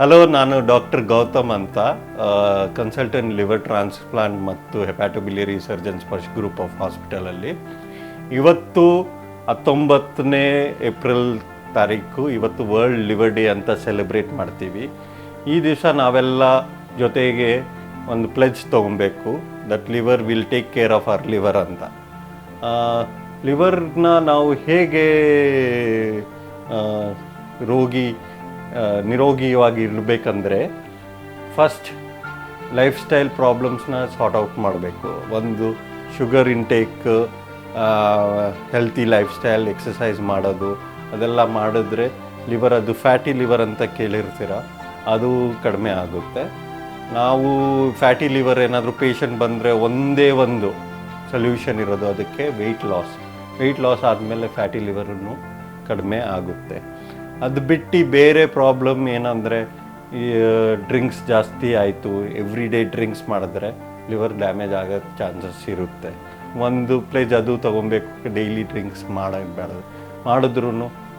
Hello ನಾನು doctor Gautam ಅಂತ consultant liver transplant ಮತ್ತು hepatobiliary surgeons first group of ಹಾಸ್ಪಿಟಲಲ್ಲಿ ಇವತ್ತು ಹತ್ತೊಂಬತ್ತನೇ ಏಪ್ರಿಲ್ ತಾರೀಕು, ಇವತ್ತು ವರ್ಲ್ಡ್ ಲಿವರ್ ಡೇ ಅಂತ ಸೆಲೆಬ್ರೇಟ್ ಮಾಡ್ತೀವಿ. ಈ ದಿವಸ ನಾವೆಲ್ಲ ಜೊತೆಗೆ ಒಂದು ಪ್ಲೆಜ್ ತೊಗೊಬೇಕು that liver will take care of our liver ಅಂತ. ಲಿವರ್ನ ನಾವು ಹೇಗೆ ರೋಗಿ ನಿರೋಗಿಯಾಗಿ ಇರಬೇಕಂದ್ರೆ ಫಸ್ಟ್ ಲೈಫ್ ಸ್ಟೈಲ್ ಪ್ರಾಬ್ಲಮ್ಸ್ನ ಸಾರ್ಟ್ ಔಟ್ ಮಾಡಬೇಕು. ಒಂದು sugar intake healthy life style exercise ಮಾಡೋದು, ಅದೆಲ್ಲ ಮಾಡಿದ್ರೆ ಲಿವರ್ ಅದು ಫ್ಯಾಟಿ ಲಿವರ್ ಅಂತ ಕೇಳಿರ್ತೀರ, ಅದು ಕಡಿಮೆ ಆಗುತ್ತೆ. ನಾವು ಫ್ಯಾಟಿ ಲಿವರ್ ಏನಾದರೂ ಪೇಷಂಟ್ ಬಂದರೆ ಒಂದೇ ಒಂದು ಸೊಲ್ಯೂಷನ್ ಇರೋದು, ಅದಕ್ಕೆ ವೆಯ್ಟ್ ಲಾಸ್ ವೆಯ್ಟ್ ಲಾಸ್ ಆದಮೇಲೆ ಫ್ಯಾಟಿ ಲಿವರನ್ನು ಕಡಿಮೆ ಆಗುತ್ತೆ. ಅದು ಬಿಟ್ಟು ಬೇರೆ ಪ್ರಾಬ್ಲಮ್ ಏನಂದರೆ ಡ್ರಿಂಕ್ಸ್ ಜಾಸ್ತಿ ಆಯಿತು. ಎವ್ರಿ ಡೇ ಡ್ರಿಂಕ್ಸ್ ಮಾಡಿದ್ರೆ ಲಿವರ್ ಡ್ಯಾಮೇಜ್ ಆಗೋ ಚಾನ್ಸಸ್ ಇರುತ್ತೆ. ಒಂದು ಪ್ಲೇಸ್ ಅದು ತೊಗೊಬೇಕು ಡೈಲಿ ಡ್ರಿಂಕ್ಸ್ ಮಾಡಬೇಡ ಮಾಡಿದ್ರೂ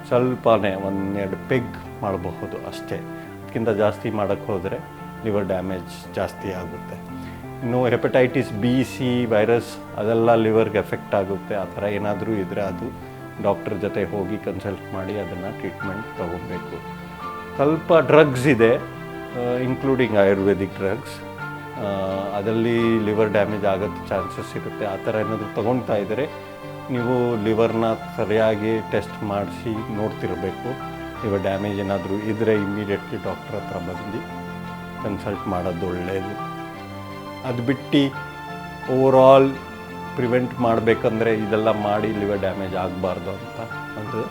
ಸ್ವಲ್ಪನೇ ಒಂದೆರಡು ಪೆಗ್ ಮಾಡಬಹುದು ಅಷ್ಟೇ. ಅದಕ್ಕಿಂತ ಜಾಸ್ತಿ ಮಾಡೋಕ್ಕೆ ಹೋದರೆ ಲಿವರ್ ಡ್ಯಾಮೇಜ್ ಜಾಸ್ತಿ ಆಗುತ್ತೆ. ಇನ್ನು ಹೆಪಟೈಟಿಸ್ ಬಿ ಸಿ ವೈರಸ್ ಅದೆಲ್ಲ ಲಿವರ್ಗೆ ಎಫೆಕ್ಟ್ ಆಗುತ್ತೆ. ಆ ಥರ ಏನಾದರೂ ಇದ್ದರೆ ಅದು ಡಾಕ್ಟರ್ ಜೊತೆ ಹೋಗಿ ಕನ್ಸಲ್ಟ್ ಮಾಡಿ ಅದನ್ನು ಟ್ರೀಟ್ಮೆಂಟ್ ತಗೋಬೇಕು. ಸ್ವಲ್ಪ ಡ್ರಗ್ಸ್ ಇದೆ ಇನ್ಕ್ಲೂಡಿಂಗ್ ಆಯುರ್ವೇದಿಕ್ ಡ್ರಗ್ಸ್ ಅದರಲ್ಲಿ ಲಿವರ್ ಡ್ಯಾಮೇಜ್ ಆಗೋದು ಚಾನ್ಸಸ್ ಇರುತ್ತೆ. ಆ ಥರ ಏನಾದರೂ ತೊಗೊಳ್ತಾ ಇದ್ದರೆ ನೀವು ಲಿವರ್ನ ಸರಿಯಾಗಿ ಟೆಸ್ಟ್ ಮಾಡಿಸಿ ನೋಡ್ತಿರಬೇಕು. ಲಿವರ್ ಡ್ಯಾಮೇಜ್ ಏನಾದರೂ ಇದ್ದರೆ ಇಮ್ಮಿಡಿಯೇಟ್ಲಿ ಡಾಕ್ಟ್ರ್ ಹತ್ರ ಬಂದು ಕನ್ಸಲ್ಟ್ ಮಾಡೋದು ಒಳ್ಳೆಯದು ಅದು ಬಿಟ್ಟು ಓವರಾಲ್ ಪ್ರಿವೆಂಟ್ ಮಾಡಬೇಕಂದ್ರೆ ಇದೆಲ್ಲ ಮಾಡಿ ಲಿವರ್ ಡ್ಯಾಮೇಜ್ ಆಗಬಾರ್ದು ಅಂತ ಅದು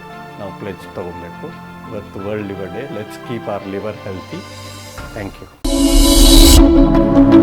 ನಾವು ಪ್ಲೆಜ್ ತೊಗೊಬೇಕು ಇವತ್ತು world liver day let's keep our liver healthy thank you